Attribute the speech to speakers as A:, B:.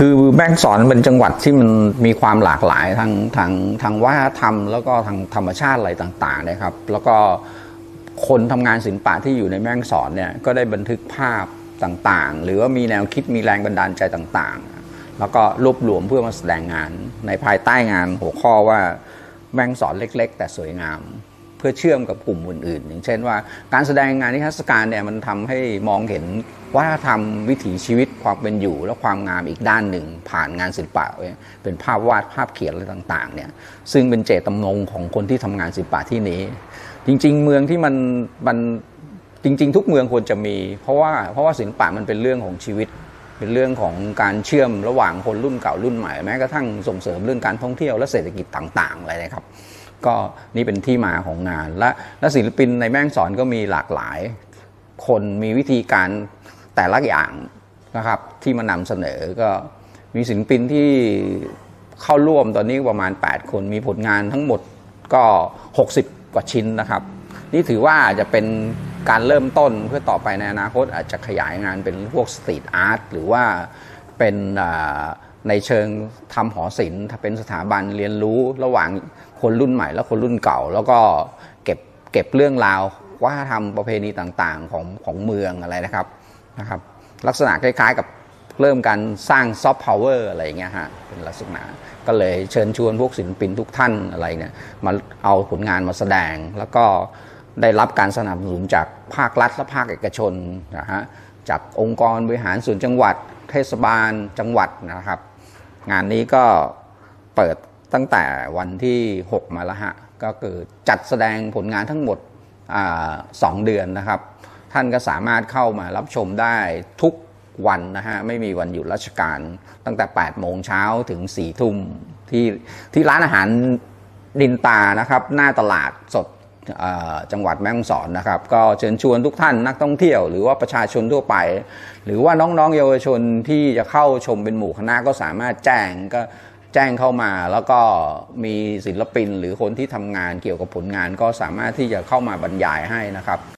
A: คือแม่งสอนเป็นจังหวัดที่มันมีความหลากหลายทางทางทางวัฒนธรรม แล้วก็ทางธรรมชาติอะไรต่างๆนะครับ แล้วก็คนทำงานศิลปะที่อยู่ในแม่งสอนเนี่ยก็ได้บันทึกภาพต่างๆ หรือว่ามีแนวคิดมีแรงบันดาลใจต่างๆ แล้วก็รวบรวมเพื่อมาแสดงงานในภายใต้งานหัวข้อว่าแม่งสอนเล็ก ๆ แต่สวยงาม พื่อเชื่อมกับกลุ่มอื่นๆ อย่างเช่นว่าการแสดงงานนิทรรศการเนี่ยมันทำให้มองเห็นวัฒนธรรมวิถีชีวิตความเป็นอยู่ และความงามอีกด้านหนึ่ง ผ่านงานศิลปะเป็นภาพวาดภาพเขียนอะไรต่างๆเนี่ยซึ่งเป็นเจตจำนงของคนที่ทำงานศิลปะที่นี้ จริง ๆ เมืองที่มันมันจริง ๆ ทุกเมืองควรจะมี เพราะว่าเพราะว่าศิลปะมันเป็นเรื่องของชีวิตเป็นเรื่องของการเชื่อมระหว่างคนรุ่นเก่ารุ่นใหม่แม้กระทั่งส่งเสริมเรื่องการท่องเที่ยวและเศรษฐกิจต่าง ๆ อะไรนะครับ ก็นี่เป็นที่มาของงาน และและศิลปินในแม่งสอนก็มีหลากหลาย คนมีวิธีการแต่ละอย่างนะครับที่มานำเสนอก็มีศิลปินที่เข้าร่วมตอนนี้ประมาณ 8 คนมีผลงานทั้งหมดก็ 60 กว่าชิ้นนะครับ นี่ถือว่าจะเป็นการเริ่มต้นเพื่อต่อไปในอนาคตอาจจะขยายงานเป็นพวกสตรีทอาร์ตหรือว่าเป็นอ่า ในเชิงทำหอศิลป์เป็นสถาบันเรียนรู้ระหว่างคนรุ่นใหม่และคนรุ่นเก่า แล้วก็เก็บเก็บเรื่องราววัฒนธรรมประเพณีต่างๆของของเมืองอะไรนะครับนะครับ ลักษณะคล้ายๆกับเริ่มการสร้างซอฟต์พาวเวอร์อะไรอย่างเงี้ยฮะเป็นลักษณะก็เลยเชิญชวนพวกศิลปินทุกท่านอะไรเนี่ยมาเอาผลงานมาแสดง แล้วก็ได้รับการสนับสนุนจากภาครัฐและภาคเอกชนนะฮะจากองค์กรบริหารส่วนจังหวัดเทศบาลจังหวัดนะครับ งานนี้ก็เปิดตั้งแต่วันที่ 6 มาแล้วฮะ ก็คือจัดแสดงผลงานทั้งหมดอสองเดือนนะครับ ท่านก็สามารถเข้ามารับชมได้ทุกวันนะฮะ ไม่มีวันหยุดราชการตั้งแต่ 8 โมงเช้าถึง 4 ทุ่มที่ที่ร้านอาหารดินตานะครับ หน้าตลาดสด จังหวัดแม่ฮ่องสอนนะครับ ก็เชิญชวนทุกท่านนักท่องเที่ยวหรือว่าประชาชนทั่วไป หรือว่าน้องๆเยาวชนที่จะเข้าชมเป็นหมู่คณะก็สามารถแจ้งก็แจ้งเข้ามาแล้วก็มีศิลปินหรือคนที่ทำงานเกี่ยวกับผลงานก็สามารถที่จะเข้ามาบรรยายให้นะครับ